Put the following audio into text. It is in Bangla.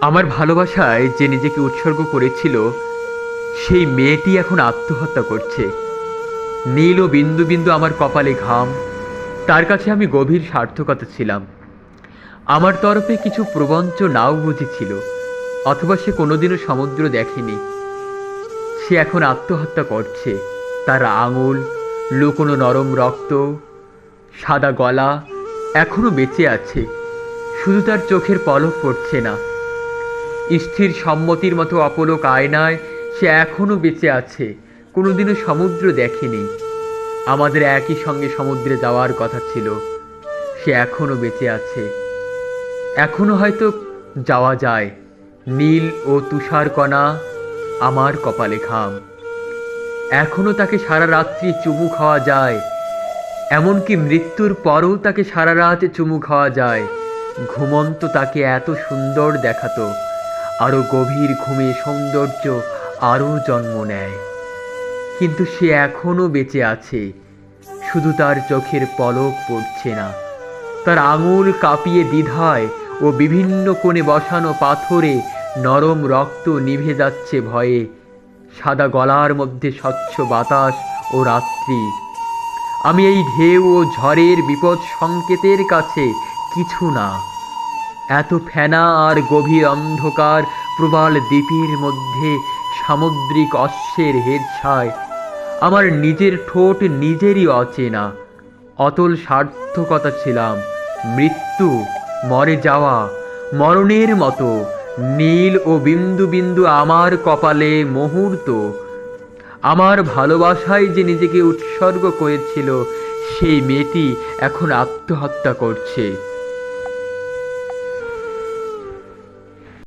আমার ভালোবাসায় যে নিজেকে উৎসর্গ করেছিল, সেই মেয়েটি এখন আত্মহত্যা করছে। নীল ও বিন্দু বিন্দু আমার কপালে ঘাম। তার কাছে আমি গভীর সার্থকতা ছিলাম। আমার তরফে কিছু প্রবঞ্চ নাও বুঝেছিল অথবা সে কোনোদিনও সমুদ্র দেখেনি। সে এখন আত্মহত্যা করছে। তার আঙুল, লুকোনো নরম রক্ত, সাদা গলা এখনও বেঁচে আছে। শুধু তার চোখের পলক পড়ছে না। স্থির সম্মতির মতো অপলক আয়নায় সে এখনও বেঁচে আছে, কোনোদিনও সমুদ্র দেখেনি। আমাদের একই সঙ্গে সমুদ্রে যাওয়ার কথা ছিল, সে এখনও বেঁচে আছে। এখনও হয়তো যাওয়া যায়, নীল ও তুষার কণা আমার কপালে ঘাম। এখনও তাকে সারা রাত্রি চুমু খাওয়া যায়, এমনকি মৃত্যুর পরও তাকে সারা রাত চুমু খাওয়া যায়। ঘুমন্ত তাকে এত সুন্দর দেখাতো আরও গভীর ঘুমে সৌন্দর্য আরও জন্ম নেয়। কিন্তু সে এখনও বেঁচে আছে। শুধু তার চোখের পলক পড়ছে না। তার আঙুল কাঁপিয়ে দ্বিধায় ও বিভিন্ন কোণে বসানো পাথরে নরম রক্ত নিভে যাচ্ছে ভয়ে। সাদা গলার মধ্যে স্বচ্ছ বাতাস ও রাত্রি। আমি এই ঢেউ ও ঝড়ের বিপদ সংকেতের কাছে কিছু না। এত ফেনা আর গভীর অন্ধকার প্রবাল দ্বীপের মধ্যে সামুদ্রিক অশ্বের হেরছায়। আমার নিজের ঠোঁট নিজেরই অচেনা। অতল সার্থকতা ছিলাম। মৃত্যু, মরে যাওয়া, মরণের মতো। নীল ও বিন্দু বিন্দু আমার কপালে মুহূর্ত। আমার ভালোবাসায় যে নিজেকে উৎসর্গ করেছিল, সেই মেয়েটি এখন আত্মহত্যা করছে।